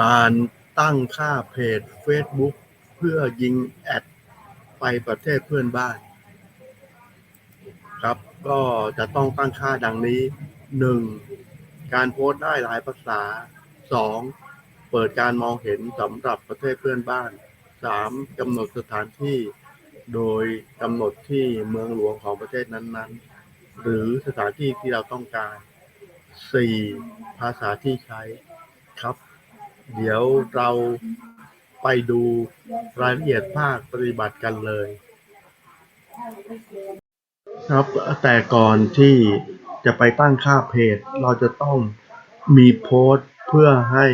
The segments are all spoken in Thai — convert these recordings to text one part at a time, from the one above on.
การตั้งค่าเพจ Facebook เพื่อยิงแอดไปประเทศเพื่อนบ้าน ครับก็จะต้องตั้งค่าดังนี้ 1. การโพสต์ได้หลายภาษา 2. เปิดการมองเห็นสำหรับประเทศเพื่อนบ้าน 3. กำหนดสถานที่ โดยกำหนดที่เมืองหลวงของประเทศนั้นๆ หรือสถานที่ที่เราต้องการ 4. ภาษาที่ใช้ เดี๋ยวเราไปดูรายละเอียดภาคปฏิบัติกันเลย ครับแต่ก่อนที่จะไปตั้งค่าเพจ เราจะต้องมีโพสต์เพื่อให้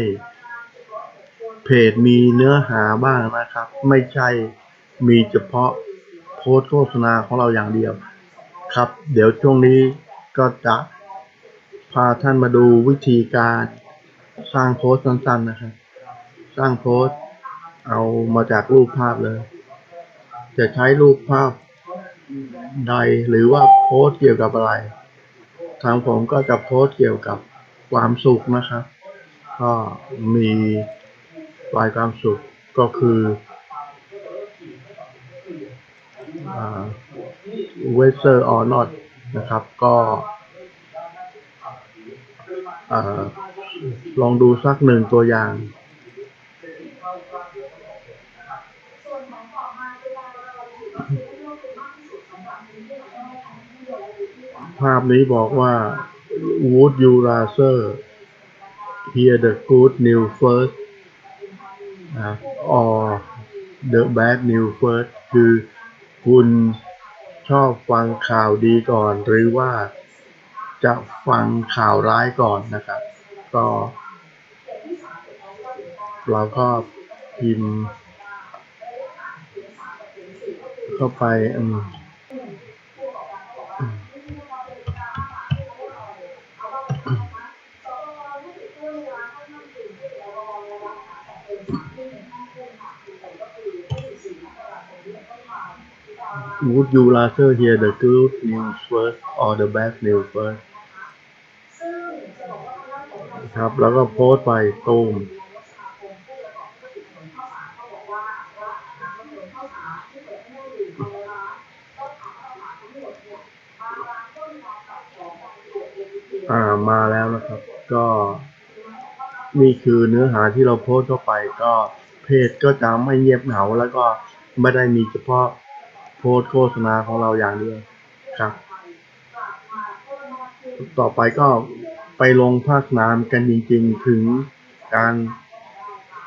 เพจมีเนื้อหาบ้างนะครับ ไม่ใช่มีเฉพาะโพสต์โฆษณาของเราอย่างเดียวครับ เดี๋ยวช่วงนี้ก็จะพาท่านมาดูวิธีการ สร้างโพสต์สั้นๆนะครับ สร้างโพสต์เอามาจากรูปภาพเลย จะใช้รูปภาพใดหรือว่าโพสต์เกี่ยวกับอะไร ทางผมก็จะโพสต์เกี่ยวกับความสุขนะครับ ก็มีรายความสุขก็คืออ่า weather or not นะครับ ก็ อลองดูสักหนึ่งตัวอย่าง ภาพนี้บอกว่า Would you rather hear the good news first or the bad news first คือคุณชอบฟังข่าวดีก่อนหรือว่า จะฟังข่าวร้ายก่อนนะครับ ก็ เราก็พิมพ์ เข้าไปอืม Would you rather hear the good news first or the bad news first ครับ แล้วก็โพสต์ไปตูมอ่ามาแล้วนะครับ ก็นี่คือเนื้อหาที่เราโพสต์เข้าไปก็เพจก็จะไม่เงียบเหงาแล้วก็ไม่ได้มีเฉพาะโพสต์โฆษณาของเราอย่างเดียวครับ ต่อไปก็ ไปลงภาคนามกันจริงๆ ถึงการ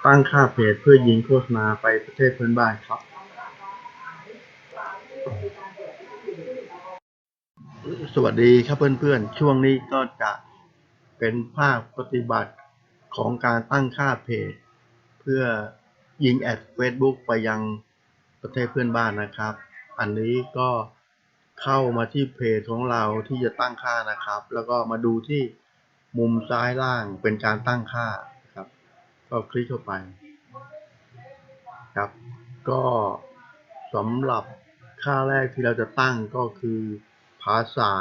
ตั้งค่าเพจเพื่อยิงโฆษณาไปประเทศเพื่อนบ้านครับ สวัสดีครับเพื่อนๆ ช่วงนี้ก็จะเป็นภาคปฏิบัติของการตั้งค่าเพจ เพื่อยิงแอด Facebook ไปยังประเทศเพื่อนบ้านนะครับ อันนี้ก็เข้ามาที่เพจของเราที่จะตั้งค่านะครับ แล้วก็มาดูที่ มุมซ้ายล่างเป็นการตั้งค่าครับ ก็คลิกเข้าไปครับ ก็สำหรับค่าแรกที่เราจะตั้งก็คือภาษา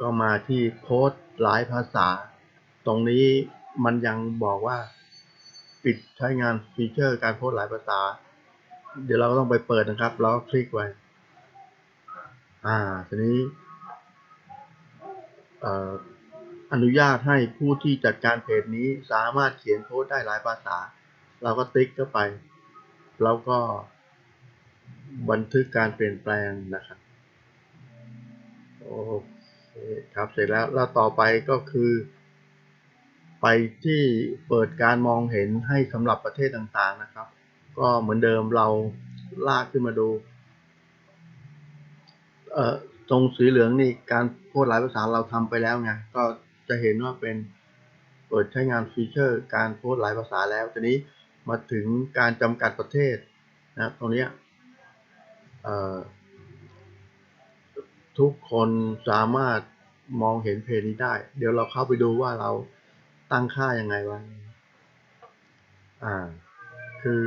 ก็มาที่โพสต์หลายภาษา ตรงนี้มันยังบอกว่า ปิดใช้งานฟีเจอร์การโพสต์หลายภาษา เดี๋ยวเราก็ต้องไปเปิดนะครับแล้วก็คลิกไว้ อ่า ทีนี้ อนุญาตให้ผู้ที่จัดการเพจนี้สามารถเขียนโพสต์ได้หลายภาษา เราก็ติ๊กเข้าไปแล้วก็บันทึกการเปลี่ยนแปลงนะครับโอเคครับเสร็จแล้วแล้วต่อไปก็คือ ไปที่เปิดการมองเห็นให้สำหรับประเทศต่างๆนะครับ ก็เหมือนเดิมเราลากขึ้นมาดูเอ่อ ตรงสีเหลืองนี่การโพสต์หลายภาษาเราทำไปแล้วไงก็จะเห็นว่าเป็นเปิดใช้งานฟีเจอร์ การโพสหลายภาษาแล้วทีนี้มาถึงการจำกัดประเทศนะตรงนี้ทุกคนสามารถมองเห็นเพจนี้ได้ เดี๋ยวเราเข้าไปดูว่าเราตั้งค่ายังไงวะอ่า คือ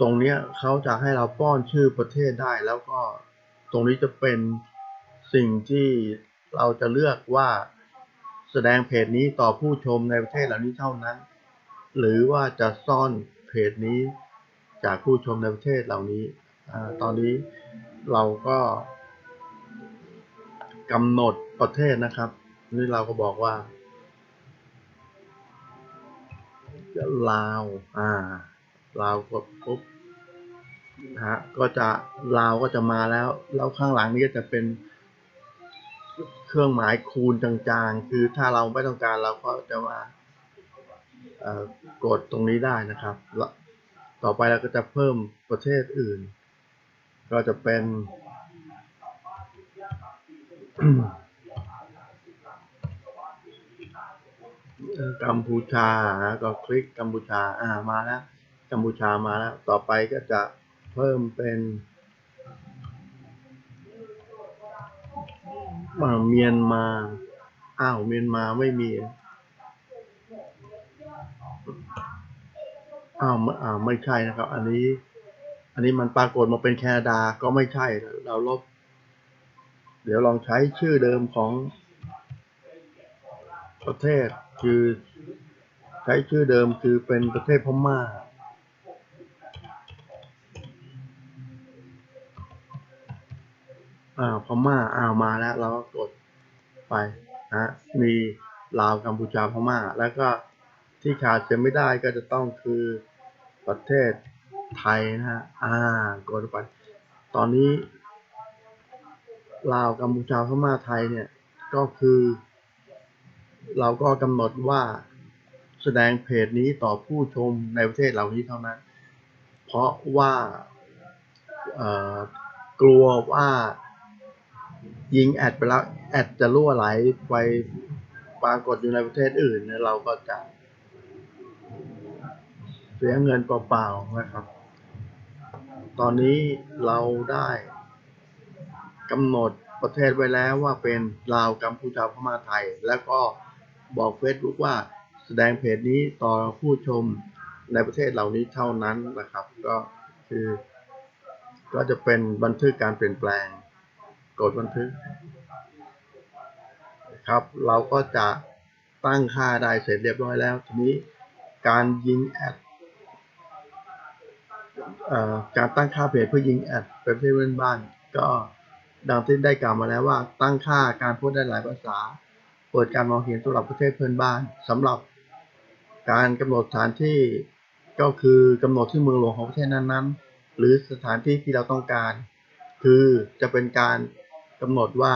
ตรงเนี้ยเขาจะให้เราป้อนชื่อประเทศได้ แล้วก็ตรงนี้จะเป็นสิ่งที่เราจะเลือกว่าแสดงเพจนี้ต่อผู้ชมในประเทศเหล่านี้เท่านั้น หรือว่าจะซ่อนเพจนี้จากผู้ชมในประเทศเหล่านี้อตอนนี้เราก็กำหนดประเทศนะครับ นี่เราก็บอกว่าลาว อ่า ลาวกดปุ๊บนะฮะก็จะลาวก็จะมาแล้ว แล้วข้างหลังนี้ก็จะเป็น เครื่องหมายคูณจางๆ คือถ้าเราไม่ต้องการเราก็จะมากดตรงนี้ได้นะครับแล้วต่อไปเราก็จะเพิ่มประเทศอื่น ก็จะเป็น กัมพูชาก็คลิกกัมพูชาอ่ามาแล้ว กัมพูชามาแล้ว ต่อไปก็จะเพิ่มเป็นอ่าเมียนมา อ้าวเมียนมาไม่มี อ้าวอ่าไม่ใช่นะครับ อันนี้ อันนี้มันปรากฏมาเป็นแคนาดาก็ไม่ใช่ เราลบ เดี๋ยวลองใช้ชื่อเดิมของประเทศคือ ใช้ชื่อเดิมคือเป็นประเทศพม่า อ่าพม่าอ้าวมาแล้ว เราก็กดไปนะมีลาวกัมพูชาพม่า แล้วก็ที่ขาดจะไม่ได้ก็จะต้องคือประเทศไทยนะฮะอ่ากดไป ตอนนี้ลาวกัมพูชาพม่าไทยเนี่ยก็คือ เราก็กำหนดว่าแสดงเพจนี้ต่อผู้ชมในประเทศเหล่านี้เท่านั้น เพราะว่า เอ่อ กลัวว่า ยิงแอดไปแล้วแอดจะรั่วไหลไปปรากฏอยู่ในประเทศอื่นเนี่ยเราก็จะ เสียเงินเปล่าๆนะครับ ตอนนี้เราได้กำหนดประเทศไว้แล้วว่าเป็นลาวกัมพูชาพม่าไทย แล้วก็บอก Facebook ว่าแสดงเพจนี้ต่อผู้ชมในประเทศเหล่านี้เท่านั้นนะครับ ก็คือ ก็จะเป็นบันทึกการเปลี่ยนแปลง กดบันทึกครับ เราก็จะตั้งค่าได้เสร็จเรียบร้อยแล้ว ทีนี้การยิงแอดการตั้งค่าเพจเพื่อยิงแอดเป็นประเทศเพื่อนบ้านก็ดังที่ได้กล่าวมาแล้วว่า ตั้งค่าการพูดได้หลายภาษา เปิดการมองเห็นสำหรับประเทศเพื่อนบ้านสำหรับการกำหนดสถานที่ก็คือกำหนดที่เมืองหลวงของประเทศนั้นๆ หรือสถานที่ที่เราต้องการ คือจะเป็นการ กำหนดว่า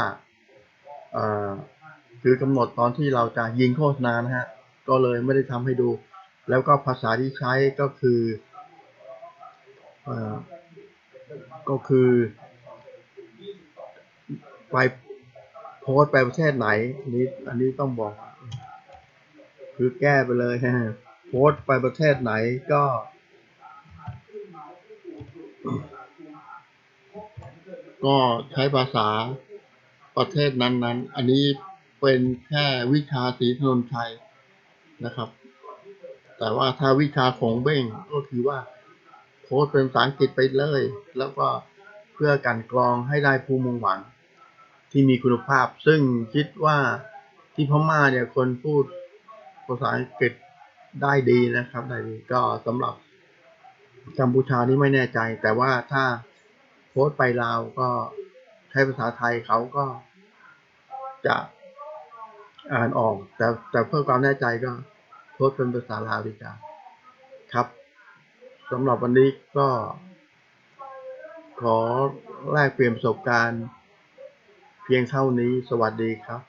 คือกำหนดตอนที่เราจะยิงโฆษณานะฮะ ก็เลยไม่ได้ทำให้ดู แล้วก็ภาษาที่ใช้ก็คืออก็คือไปโพสไปประเทศไหนนี้อันนี้ต้องบอก คือแก้ไปเลยฮะโพสไปประเทศไหนก็ ก็ใช้ภาษาประเทศนั้นๆ อันนี้เป็นแค่วิชาสีถนนชัยนะครับ แต่ว่าถ้าวิชาของเบ้งก็คือว่าโพสเป็นภาษาอังกฤษไปเลย แล้วก็เพื่อกันกรองให้ได้ผู้มุ่งหวัง ที่มีคุณภาพ ซึ่งคิดว่าที่พม่าเนี่ยคนพูดภาษาอังกฤษได้ดีนะครับได้ดีก็สำหรับกัมพูชานี่ไม่แน่ใจ แต่ว่าถ้า โพสต์ไปลาวก็ใช้ภาษาไทยเขาก็จะอ่านออก แต่แต่เพื่อความแน่ใจก็โพสต์เป็นภาษาลาวดีกว่าครับสำหรับวันนี้ก็ ขอแลกเปลี่ยนประสบการณ์ เพียงเท่านี้สวัสดีครับ